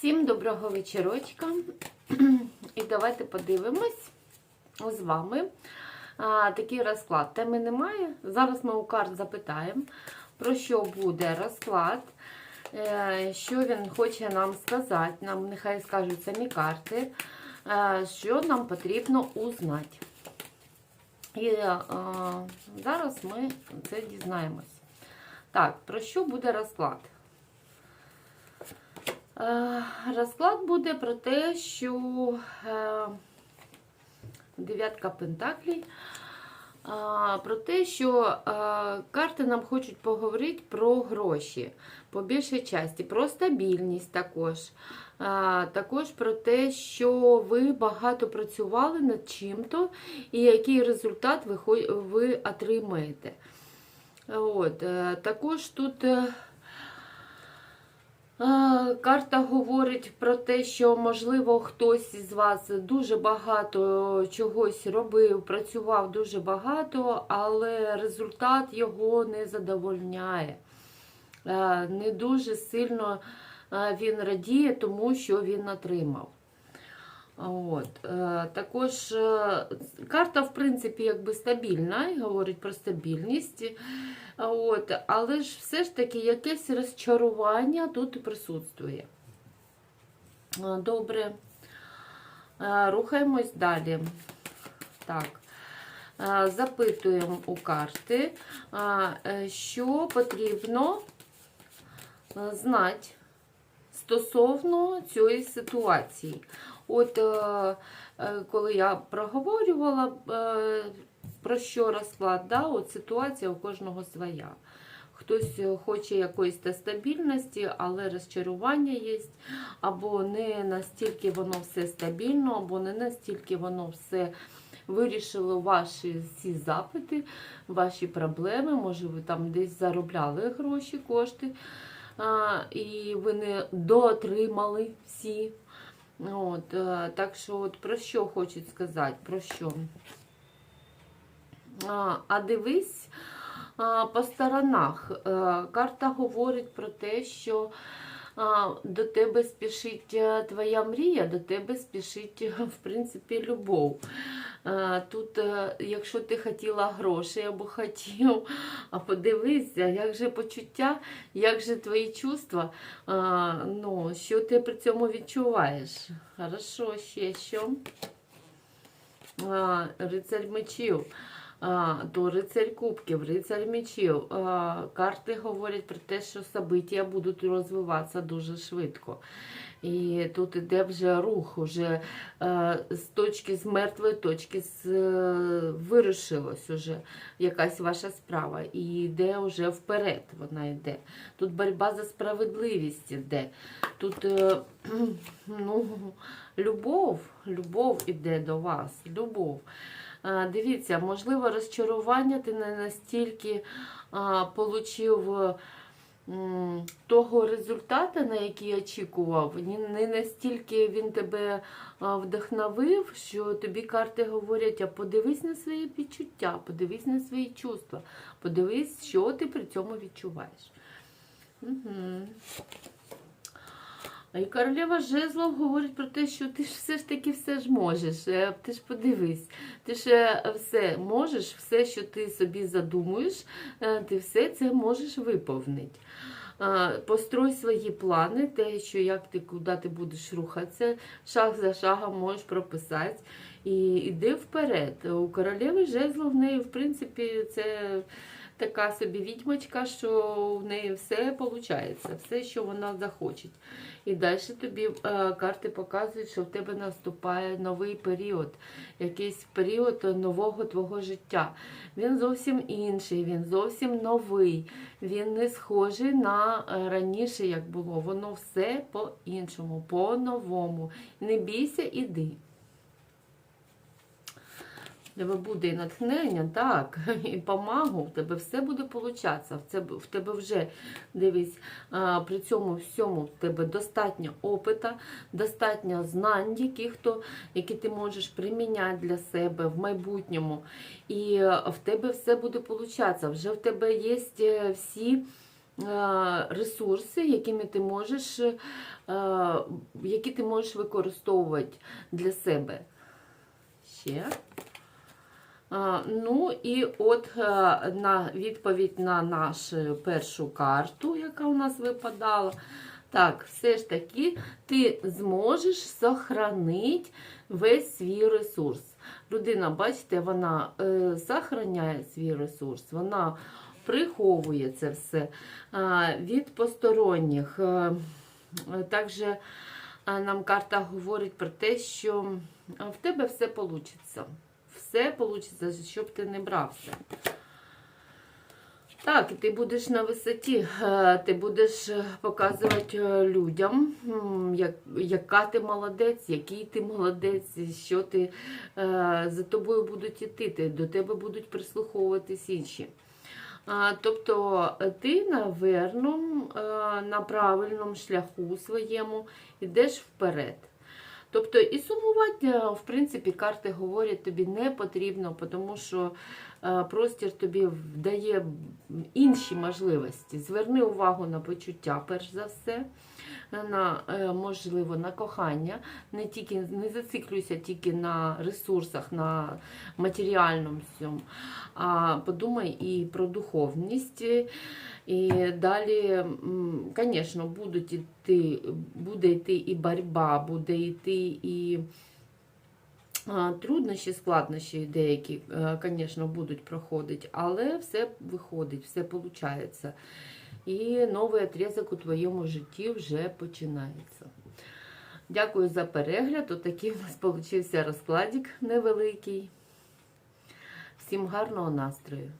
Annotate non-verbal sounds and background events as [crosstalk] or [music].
Всім доброго вечорочка. [clears throat] І давайте подивимось з вами а, такий розклад. Теми немає. Зараз ми у карт запитаємо, про що буде розклад, е, що він хоче нам сказати. Нам нехай скажуть самі карти, е, що нам потрібно узнати. І е, зараз ми це дізнаємось. Так, про що буде розклад? Е, Розклад буде про те, що е, дев'ятка пентаклей, про те, що е, карти нам хочуть поговорити про гроші по більшій часті, про стабільність також. Також про те, що ви багато працювали над чим-то, і який результат ви, отримаєте. От, також тут. Карта говорить про те, що, можливо, хтось із вас дуже багато чогось робив, працював дуже багато, але результат його не задовольняє. Е, Не дуже сильно е, він радіє тому, що він отримав. От. е, Також е, карта, в принципі, якби стабільна і говорить про стабільність. От. Але ж все ж таки якесь розчарування тут присутствує. Добре. Е, Рухаємось далі. Так. Запитуємо у карти, що потрібно знати стосовно цієї ситуації. От е, е, коли я проговорювала, е, про що розклад, да, от ситуація у кожного своя. Хтось е, хоче якоїсь та стабільності, але розчарування є, або не настільки воно все стабільно, або не настільки воно все вирішило ваші всі запити, ваші проблеми. Може, ви там десь заробляли гроші, кошти, і ви не доотримали всі. От, е, так що, от про що хочуть сказати? Про що? А, дивись по сторонах. Е, Карта говорить про те, що до тебе спішить е, твоя мрія, до тебе спішить, [laughs] в принципі, любов. Тут, е, якщо ти хотіла грошей або хотів, а подивися, як же почуття, як же твої чувства, ну, що ти при цьому відчуваєш. Хорошо, ще що? Рицарь мечів. То рицарь кубків, рицарь мечів. Карти говорять про те, що события будуть розвиватися дуже швидко. І тут іде вже рух, уже е, з точки з мертвої точки з, е, уже якась ваша справа. І йде вже вперед. Вона йде. Тут боротьба за справедливість йде. Тут е, [clears throat] ну, любов, любов іде до вас. Любов. А, Дивіться, можливо, розчарування ти не настільки а, получив того результату, на який очікував, не настільки він тебе вдохновив, що тобі карти говорять, а подивись на свої відчуття, подивись на свої чувства, подивись, що ти при цьому відчуваєш. Угу. І королева жезлов говорить про те, що ти ж все ж таки все ж можеш. Е, Ти ж подивись, ти ж е, все можеш, все, що ти собі задумуєш, е, ти все це можеш виповнити. Построй свої плани, те, що як ти куди ти будеш рухатися, шаг за шагом можеш прописати. І йди вперед. У королеви жезлов в неї, в принципі, це така собі відьмочка, що в неї все виходить, все, що вона захоче. І далі тобі е, карти показують, що в тебе наступає новий період, якийсь період нового твого життя. Він зовсім інший, він зовсім новий. Він не схожий на е, раніше, як було. Воно все по-іншому, по-новому. Не бійся, іди. Тебе буде і натхнення, так, [laughs] і помагу, в тебе все буде получатися. В тебе, вже, дивись, при цьому всьому в тебе достатньо опита, достатньо знань, яких то, які ти можеш приміняти для себе в майбутньому. І в тебе все буде получатися. Вже в тебе є е, всі е, ресурси, якими ти можеш, е, які ти можеш використовувати для себе. Ще. Ну і от е, на відповідь на нашу першу карту, яка у нас випадала. Так, все ж таки ти зможеш сохранити весь свій ресурс. Людина, бачите, вона е, сохраняє свій ресурс, вона приховує це все е, від посторонніх. Е, також е, нам карта говорить про те, що в тебе все вийде. Все вийде, щоб ти не брався. Так, і ти будеш на висоті, е, ти будеш е, показувати е, людям, як, яка ти молодець, який ти молодець, що ти за тобою будуть іти, ти- до тебе будуть прислуховуватись інші. Тобто е, ти наверно, е, на правильному шляху своєму йдеш вперед. Тобто і сумувати, в принципі, карти говорять, тобі не потрібно, тому що е, простір тобі дає інші можливості. Зверни увагу на почуття, перш за все, на е, можливо на кохання. Не тільки не зациклюйся тільки на ресурсах, на матеріальному всьому, а подумай і про духовність. І далі, звісно, буде йти і боротьба, буде йти і труднощі, складнощі деякі, звісно, будуть проходити, але все виходить, все виходить. І новий отрізок у твоєму житті вже починається. Дякую за перегляд. Отакий у нас получився розкладик невеликий. Всім гарного настрою!